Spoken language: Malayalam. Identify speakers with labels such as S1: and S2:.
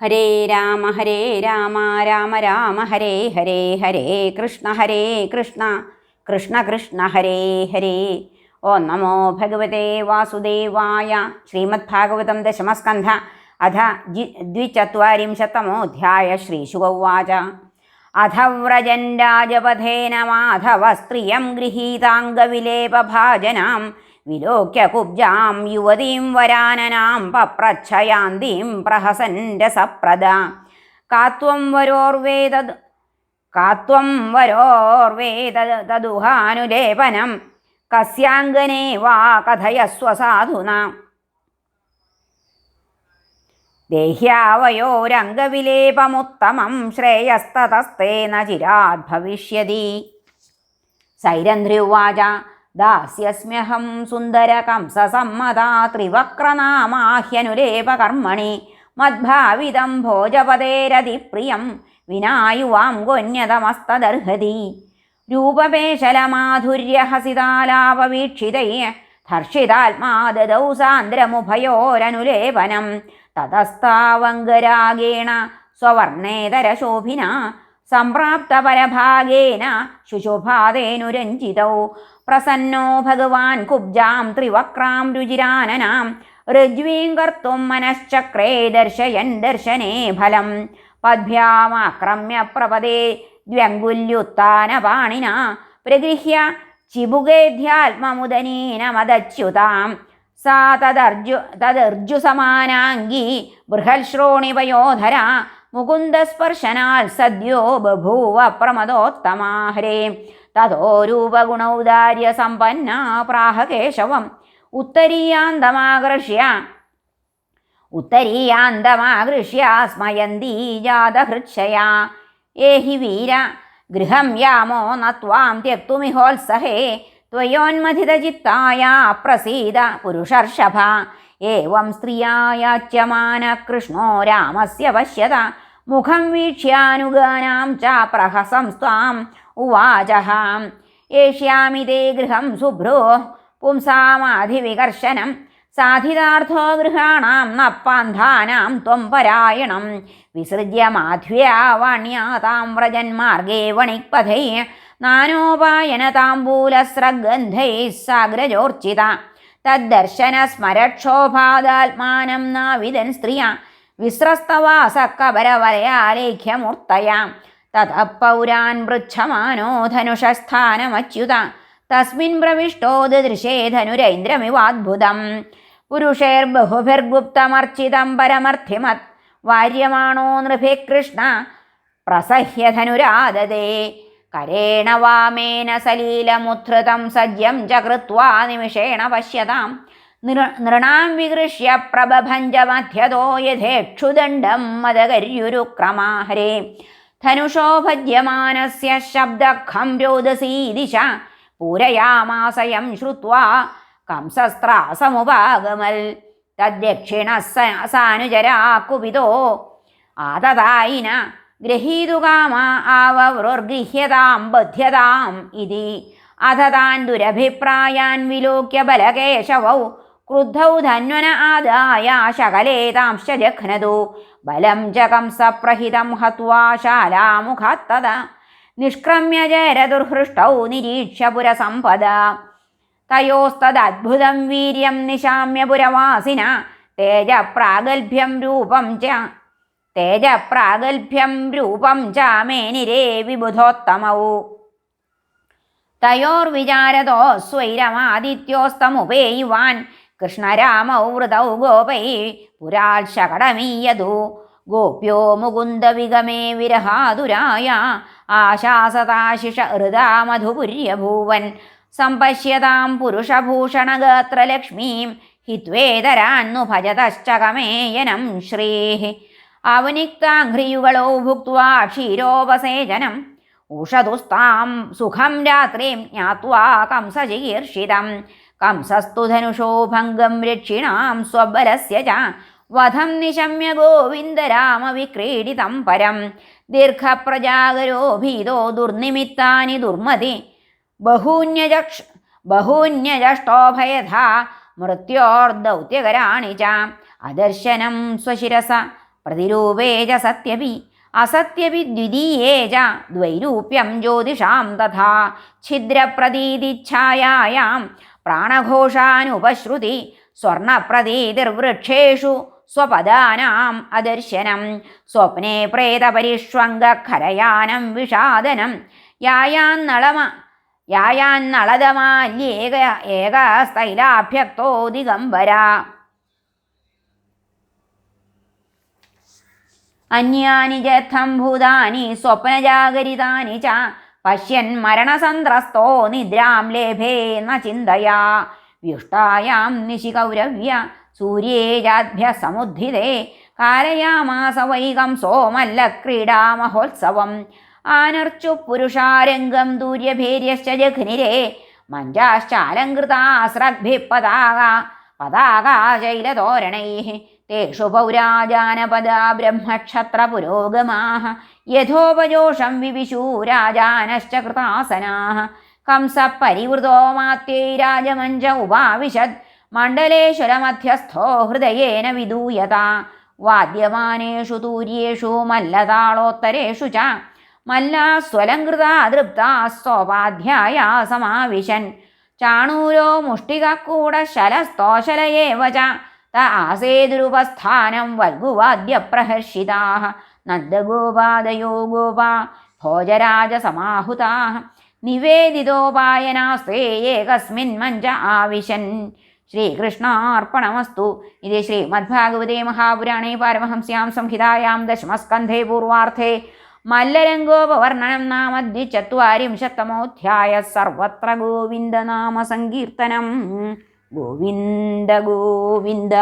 S1: ഹരേ രാമ ഹരേ രാമ രാമ രാമ ഹരേ ഹരേ ഹരേ കൃഷ്ണ ഹരേ കൃഷ്ണ കൃഷ്ണ കൃഷ്ണ ഹരേ ഹരേ. ഓ നമോ ഭഗവതേ വാസുദേവായ ശ്രീമദ് ഭാഗവതം ദശമസ്കന്ധ അധ ജി ദ്വിചത്വരിംശത്തമോധ്യായ ശ്രീശുഗൗവാച അധ വ്രജൻ രാജപഥേന മാധവ സ്ത്രിയം ഗൃഹീതാംഗവിലേപഭാജനാം വിലോക്യ കുബ്ജാം യുവതീം വരാനനാം പപ്രച്ഛയാന്തീം പ്രഹസൻ രസപ്രദ കാത്വം വരോർവേദ കാത്വം വരോർവേദ തദുഹാനുലേപനം കസ്യാംഗനേ വാ കഥയസ്വ സാധുന ദേഹ്യാവയോരംഗവിലേപമുത്തമം ശ്രേയസ്തതസ്തേന ചിരാത് ഭവിഷ്യതി. സൈരന്ധ്ര്യുവാച ദാസ്യസ്മ്യഹം സുന്ദരകംസസമ്മതാ ത്രിവക്രനാമാഹ്യനുലേപകർമ്മണി മദ്ഭാവിതം ഭോജപതേരതിപ്രിയം വിനായുവാം ഗൊന്യതമസ്തദർഹതി. രൂപപേശലമാധുര്യഹസിതാലാപവീക്ഷിതൈ ധർഷിതാത്മാദദൗ സാന്ദ്രമുഭയോരനുലേപനം. തതസ്താവങ്കരാഗേണ സ്വവർണേതരശോഭിന. സംപ്രാപ്തപരഭാഗേന ശുശുഭാതേനുരഞ്ജിതൗ പ്രസന്നോ ഭഗവാൻ കുബ്ജാം ത്രിവക്രാം രുചിരാനനാം ഋജ്വീം കർത്തും മനശ്ചക്രേ ദർശയൻ ദർശനേ ഫലം. പദ്ഭ്യാമാക്രമ്യ പ്രപദേ ദ്വ്യങ്കുല്യുത്താനപാണിന പ്രഗൃഹ്യ ചിബുഗേധ്യാത്മമുദനീനമദച്യുതാം സാ തദർജു തദർജുസമാനാംഗീ ബൃഹൽശ്രോണിപയോധര മുകുന്ദസ്പർശനാൽ സദ്യോ ബഭൂവ പ്രമദോത്തമാഹരേ. തതോ രൂപഗുണൗദാര്യ സമ്പന്ന പ്രാഹകേശവം. ഉത്തരീയാന്തമാകർഷ്യ ഉത്തരീയാന്തമാകൃഷ്യ സ്മയന്തീ ജാതഹൃക്ഷയാ ഏഹി വീര ഗൃഹം യാമോ നം ത്യക്തുമിഹോത്സഹേ. ത്വയോന്മഥിതചിത്തായ പ്രസീത പുരുഷർഷഭ. ഏവം സ്ത്രീയാച്യമാന കൃഷ്ണോ രാമസ്യ പശ്യത. മുഖം വീക്ഷ്യാനുഗാനാം ച പ്രഹസം സ്വാം ഉവാചഃ ഏഷ്യാമിതേ ഗൃഹം ശുഭ്രോ പുംസാമാധിവികർശനം. സാധിതാർത്ഥോ ഗൃഹാണാം ന പാന്ധാനാം ത്വം പരായണം. വിസൃജ്യ മാധ്വ്യാവാണ്യാതാം വ്രജന്മാർഗേ വണിക്പഥൈ നാനോപായന താംബൂലസ്രഗന്ധൈ സാഗ്രജോർച്ചിത. തദ്ദർശന സ്മരക്ഷോഭാദാത്മാനം നാവിതൻ സ്ത്രിയ. വിസ്രസ്തവാസക്കബരവലയാലേഖ്യമൂർത്തയാ തതഃ പൃച്ഛമാനോ ധനുഷസ്ഥാനമച്യുത. തസ്മിൻ പ്രവിഷ്ടോ ദൃശേ ധനുരൈന്ദ്രമിവാദ്ഭുതം പുരുഷേർബഹുഭിർഗുപ്തമർച്ചിതം പരമർത്ഥിമത്. വാര്യമാണോ നൃഭി കൃഷ്ണ? പ്രസഹ്യ ധനുരാദതേ. കരേണ വാമേന സലീലമുദ്ധൃതം സജ്യം ച കൃത്വാ നിമിഷേണ പശ്യതാം. നൃ നൃണാം വികൃഷ്യ പ്രബഭഞ്ചമധ്യതോ യഥേക്ഷുദണ്ഡം മദകര്യുരുക്രമാഹരേ. ധനുഷോ ഭജ്യമാനസ്യ ശബ്ദഖം രോദസീ ദിശ. പൂരയാമാസയം ശ്രുത്വാ കംസസ്ത്രാസമുപാഗമൽ. തദ്ദക്ഷിണ സാനുചരാ കുപിതോ. ആതതായിന ഗ്രഹീതുകാമ ആവവൃർഗൃഹ്യതാം ബധ്യതാം ഇതി. അധ താൻ ദുരഭിപ്രായാൻ വിലോക്യ ബലകേശവൗ ക്രുദ്ധൗ ധന്വന ആദായ ശകലേതാംശ ജഘ്നതു ബലം ജകംസപ്രഹിതം കംസപ്രഹിതം ഹത്വാ ശാലാമുഖത്തത നിഷ്ക്രമ്യ ജയരദുർഹൃഷ്ടൗ നിരീക്ഷ്യ പുരസമ്പദ. തയോസ്തദ്ഭുതം വീര്യം നിശാമ്യ പുരവാസിന. തേജപ്രാഗൽഭ്യം രൂപം ച തേജപ്രാഗൽഭ്യം രൂപം ച മേനിരേ വിബുധോത്തമൗ. തയോർവിചാരതോ സ്വൈരമാദിത്യോസ്തമുപേയുവാൻ കൃഷ്ണരാമൗ വൃതൗ ഗോപൈ പുരാക്ഷകടമീയതു ഗോപ്യോ മുകുന്ദവിഗമേ വിരഹാതുരായ. ആശാസതാശിഷ ഹൃദാ മധുപുര്യഭൂവൻ സമ്പശ്യതാം പുരുഷഭൂഷണഗാത്രലക്ഷ്മീം. ഹിത്വേതരാന്നു ഭജതശ്ചകമേയനം ശ്രീः. അവനിക്താഘ്രിയുകളോ ഭുക്വാ ക്ഷീരോപസേചനം. ഉഷതുസ്താം സുഖം രാത്രിം ജ്ഞാത്വാ കംസചികീർഷിതം കംസസ്തു ധനുഷോ ഭംഗം രക്ഷിണാം സ്വബലസ്യ ച വധം നിശമ്യ ഗോവിന്ദരാമവിക്രീഡിതം പരം ദീർഘപ്രജാഗരോ ഭീതോ ദുർനിമിത്താനി ദുർമതി ബഹൂന്യജക്ഷ ബഹൂന്യജഷ്ടോഭയഥ മൃത്യോർദൗത്യകരാണി ച അദർശനം സ്വശിരസ പ്രതിരൂപേ ച സത്യപി അസത്യപി ദ്വിതീയേ ച ദ്വൈരൂപ്യം ജ്യോതിഷാം തഥാ ഛിദ്രപ്രതീതിച്ഛായായാം പ്രാണഘോഷാനുപശ്രുതി സ്വർണപ്രതീതിർവൃക്ഷേഷു സ്വപദാനാം അദർശനം. സ്വപ്നെ പ്രേതപരിഷ്വംഗഖരയാനം വിഷാദനം. യായാന്നളമ യായാന്നളതമാല്യേക ഏകസ്തൈലാഭ്യക്തോ ദിഗംബര അന്യാനി ജഥം ഭൂതാനി സ്വപ്നജാഗരിതാനി ച പശ്യൻ മരണസന്ത്രസ്തോ നിദ്രാം ലേഭേ ന ചിന്തയാ. വ്യുഷ്ടായാം നിശികൗരവ്യ സൂര്യേജാഭ്യ സമുദ്ധിതേ കാലയാമാസ ക്രീഡാ മഹോത്സവം. ആനർച്ചു പുരുഷാരംഗം ദൂര്യഭേര്യശ്ച ജഘ്നിരേ. മഞ്ചാശ്ചാലങ്കൃതാസ്രഗ്ഭിः പതാക പതാകാ तेषु തേഷു പൗരാജാനപദാ ബ്രഹ്മക്ഷത്രപുരോഗമാः യഥോപജോഷം വിവിശൂ രാജാനശ്ച കൃതാസനാः कंसपरिवृतो मात्यैराजमञ्ज उपाविशत् मण्डलेश्वरमध्यस्थो हृदयेन विधूयता वाद्यमानेषु तूर्येषु मल्लताळोत्तरेषु च मल्लास्वलङ्कृता दृप्तास्तोपाध्याया समाविशन् चाणूरो मुष्टिकूडशलस्तोशल एव च त आसेदुरुपस्थानं वल्गुवाद्यप्रहर्षिताः നന്ദഗോപാദയോ ഗോപാ ഭോജരാജസമാഹുതാ നിവേദിതോപായനാസ്തേ ഏകസ്മിൻ മഞ്ച ആവിശൻ. ശ്രീകൃഷ്ണാർപ്പണമസ്തു. ഇത് ശ്രീമദ്ഭാഗവതേ മഹാപുരാണേ പാരമഹംസ്യാം സംഹിതായാം ദശമസ്കന്ധേ പൂർവാർത്ഥേ. മല്ലരംഗോപവർണനം നാമ ദ്വിചത്വരിംശത്തമോധ്യായ സർവത്ര ഗോവിന്ദനാമസങ്കീർത്തനം. ഗോവിന്ദ ഗോവിന്ദ.